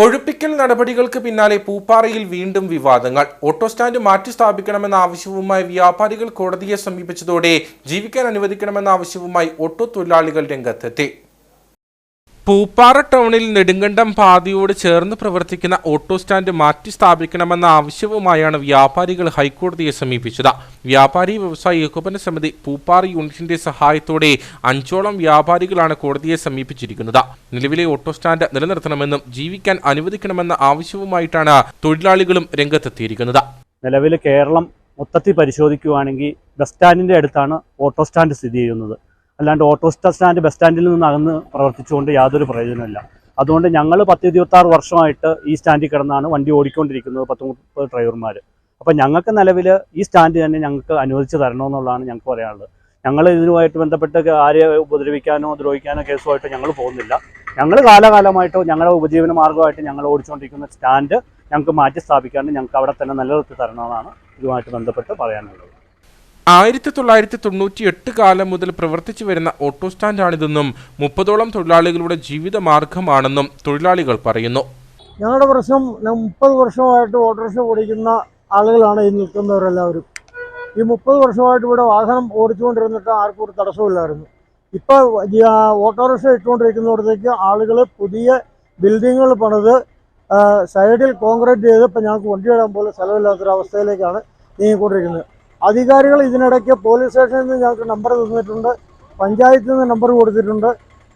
ഒഴിപ്പിക്കൽ നടപടികൾക്ക് പിന്നാലെ പൂപ്പാറയിൽ വീണ്ടും വിവാദങ്ങൾ. ഓട്ടോ സ്റ്റാൻഡ് മാറ്റി സ്ഥാപിക്കണമെന്ന ആവശ്യവുമായി വ്യാപാരികൾ കോടതിയെ സമീപിച്ചതോടെ ജീവിക്കാൻ അനുവദിക്കണമെന്ന ആവശ്യവുമായി ഓട്ടോ തൊഴിലാളികൾ രംഗത്തെത്തി. പൂപ്പാറ ടൗണിൽ നെടുങ്കണ്ടം പാതയോട് ചേർന്ന് പ്രവർത്തിക്കുന്ന ഓട്ടോ സ്റ്റാൻഡ് മാറ്റി സ്ഥാപിക്കണമെന്ന ആവശ്യവുമായാണ് വ്യാപാരികൾ ഹൈക്കോടതിയെ സമീപിച്ചത്. വ്യാപാരി വ്യവസായ ഏകോപന സമിതി പൂപ്പാറ യൂണിറ്റിന്റെ സഹായത്തോടെ അഞ്ചോളം വ്യാപാരികളാണ് കോടതിയെ സമീപിച്ചിരിക്കുന്നത്. നിലവിലെ ഓട്ടോ സ്റ്റാൻഡ് നിലനിർത്തണമെന്നും ജീവിക്കാൻ അനുവദിക്കണമെന്ന ആവശ്യവുമായിട്ടാണ് തൊഴിലാളികളും രംഗത്തെത്തിയിരിക്കുന്നത്. നിലവിൽ കേരളം മൊത്തത്തിൽ പരിശോധിക്കുകയാണെങ്കിൽ ബസ് സ്റ്റാൻഡിന്റെ അടുത്താണ് ഓട്ടോ സ്റ്റാൻഡ് സ്ഥിതി ചെയ്യുന്നത്. അല്ലാണ്ട് ഓട്ടോ സ്റ്റാ- സ്റ്റാൻഡ് ബസ് സ്റ്റാൻഡിൽ നിന്ന് അകന്ന് പ്രവർത്തിച്ചുകൊണ്ട് യാതൊരു പ്രയോജനമില്ല അതുകൊണ്ട് ഞങ്ങൾ പത്ത് ഇരുപത്താറ് വർഷമായിട്ട് ഈ സ്റ്റാൻഡിൽ കിടന്നാണ് വണ്ടി ഓടിക്കൊണ്ടിരിക്കുന്നത് പത്ത് മുപ്പത് ഡ്രൈവർമാർ അപ്പോൾ ഞങ്ങൾക്ക് നിലവിൽ ഈ സ്റ്റാൻഡ് തന്നെ ഞങ്ങൾക്ക് അനുവദിച്ച് തരണമെന്നുള്ളതാണ് ഞങ്ങൾക്ക് പറയാനുള്ളത്. ഞങ്ങൾ ഇതിനുമായിട്ട് ബന്ധപ്പെട്ട് ആരെ ഉപദ്രവിക്കാനോ ദ്രോഹിക്കാനോ കേസുമായിട്ട് ഞങ്ങൾ പോകുന്നില്ല. ഞങ്ങൾ കാലകാലമായിട്ടോ ഞങ്ങളുടെ ഉപജീവന മാർഗമായിട്ട് ഞങ്ങൾ ഓടിച്ചുകൊണ്ടിരിക്കുന്ന സ്റ്റാൻഡ് ഞങ്ങൾക്ക് മാറ്റി സ്ഥാപിക്കാണ്ട് ഞങ്ങൾക്ക് അവിടെ തന്നെ നിലനിർത്തി തരണമെന്നാണ് ഇതുമായിട്ട് ബന്ധപ്പെട്ട് പറയാനുള്ളത്. ആയിരത്തി തൊള്ളായിരത്തി തൊണ്ണൂറ്റി എട്ട് കാലം മുതൽ പ്രവർത്തിച്ചു വരുന്ന ഓട്ടോ സ്റ്റാൻഡാണിതെന്നും മുപ്പതോളം തൊഴിലാളികളുടെ ജീവിത മാർഗമാണെന്നും തൊഴിലാളികൾ പറയുന്നു. ഞങ്ങളുടെ പ്രശ്നം മുപ്പത് വർഷമായിട്ട് ഓട്ടോറിക്ഷ ഓടിക്കുന്ന ആളുകളാണ് ഈ നിൽക്കുന്നവരെല്ലാവരും. ഈ മുപ്പത് വർഷമായിട്ട് ഇവിടെ വാഹനം ഓടിച്ചുകൊണ്ടിരുന്നിട്ട് ആർക്കും ഒരു തടസ്സമില്ലായിരുന്നു ഇപ്പോൾ ഓട്ടോറിക്ഷ ഇട്ടുകൊണ്ടിരിക്കുന്നിടത്തേക്ക് ആളുകൾ പുതിയ ബിൽഡിങ്ങുകൾ പണിത് സൈഡിൽ കോൺക്രീറ്റ് ചെയ്ത് ഇപ്പം ഞങ്ങൾക്ക് വണ്ടി ഇടാൻ പോലും സ്ഥലമില്ലാത്തൊരവസ്ഥയിലേക്കാണ് നീങ്ങിക്കൊണ്ടിരിക്കുന്നത്. അധികാരികൾ ഇതിനിടയ്ക്ക് പോലീസ് സ്റ്റേഷനിൽ നിന്ന് ഞങ്ങൾക്ക് നമ്പർ തന്നിട്ടുണ്ട്. പഞ്ചായത്തിൽ നിന്ന് നമ്പർ കൊടുത്തിട്ടുണ്ട്.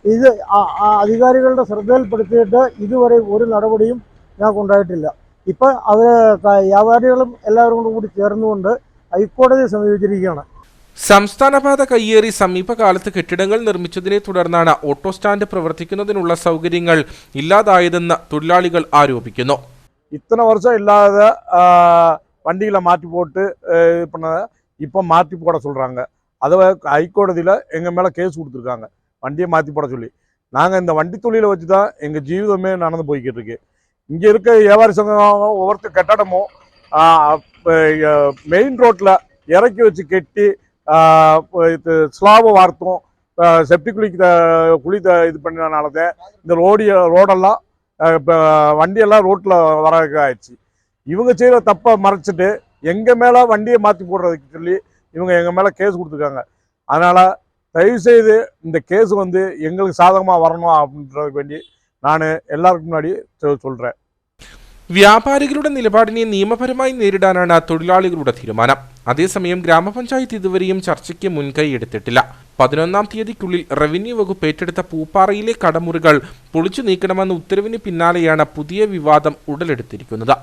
ഇത് അധികാരികളുടെ ശ്രദ്ധയിൽപ്പെടുത്തിയിട്ട് ഇതുവരെ ഒരു നടപടിയും ഞങ്ങൾക്കുണ്ടായിട്ടില്ല ഇപ്പം അത് വ്യാപാരികളും എല്ലാവരും കൂടി ചേർന്നുകൊണ്ട് ഹൈക്കോടതിയെ സമീപിച്ചിരിക്കുകയാണ്. സംസ്ഥാനപാത കയ്യേറി സമീപകാലത്ത് കെട്ടിടങ്ങൾ നിർമ്മിച്ചതിനെ തുടർന്നാണ് ഓട്ടോ സ്റ്റാൻഡ് പ്രവർത്തിക്കുന്നതിനുള്ള സൗകര്യങ്ങൾ ഇല്ലാതായതെന്ന് തൊഴിലാളികൾ ആരോപിക്കുന്നു. ഇത്ര വർഷം ഇല്ലാതെ வண்டிகளை மாற்றி போட்டு இது பண்ண இப்போ மாற்றி போட சொல்கிறாங்க அதை ஹைகோர்ட்டத்தில் எங்கள் மேலே கேஸ் கொடுத்துருக்காங்க. வண்டியை மாற்றி போட சொல்லி. நாங்கள் இந்த வண்டி தொழிலை வச்சு தான் எங்கள் ஜீவிதமே நடந்து போய்கிட்டு இருக்கு இங்கே இருக்க வியாபாரி சங்கம் ஒவ்வொருத்தர் கட்டடமும் மெயின் ரோட்டில் இறக்கி வச்சு கெட்டி இது ஸ்லாபை வார்த்தும் செப்டி குளிக்க குழி த- இது பண்ணனால தான் இந்த ரோடி ரோடெல்லாம் இப்போ வண்டியெல்லாம் ரோட்டில் வர ஆயிடுச்சு. இவங்க செய்கிற தப்பை மறைச்சிட்டு எங்கள் மேலே வண்டியை மாற்றி போடுறதுக்கு சொல்லி இவங்க எங்கள் மேலே கேஸ் கொடுத்துருக்காங்க அதனால் தயவுசெய்து இந்த கேஸ் வந்து எங்களுக்கு சாதகமாக வரணும் அப்படின்றதுக்கு வேண்டி நான் எல்லாருக்கும் முன்னாடி சொல்கிறேன் വ്യാപാരികളുടെ നിലപാടിനെ നിയമപരമായി നേരിടാനാണ് തൊഴിലാളികളുടെ തീരുമാനം അതേസമയം ഗ്രാമപഞ്ചായത്ത് ഇതുവരെയും ചർച്ചയ്ക്ക് മുൻകൈ എടുത്തിട്ടില്ല പതിനൊന്നാം തീയതിക്കുള്ളിൽ റവന്യൂ വകുപ്പ് ഏറ്റെടുത്ത പൂപ്പാറയിലെ കടമുറികൾ പൊളിച്ചു നീക്കണമെന്ന ഉത്തരവിന് പിന്നാലെയാണ് പുതിയ വിവാദം ഉടലെടുത്തിരിക്കുന്നത്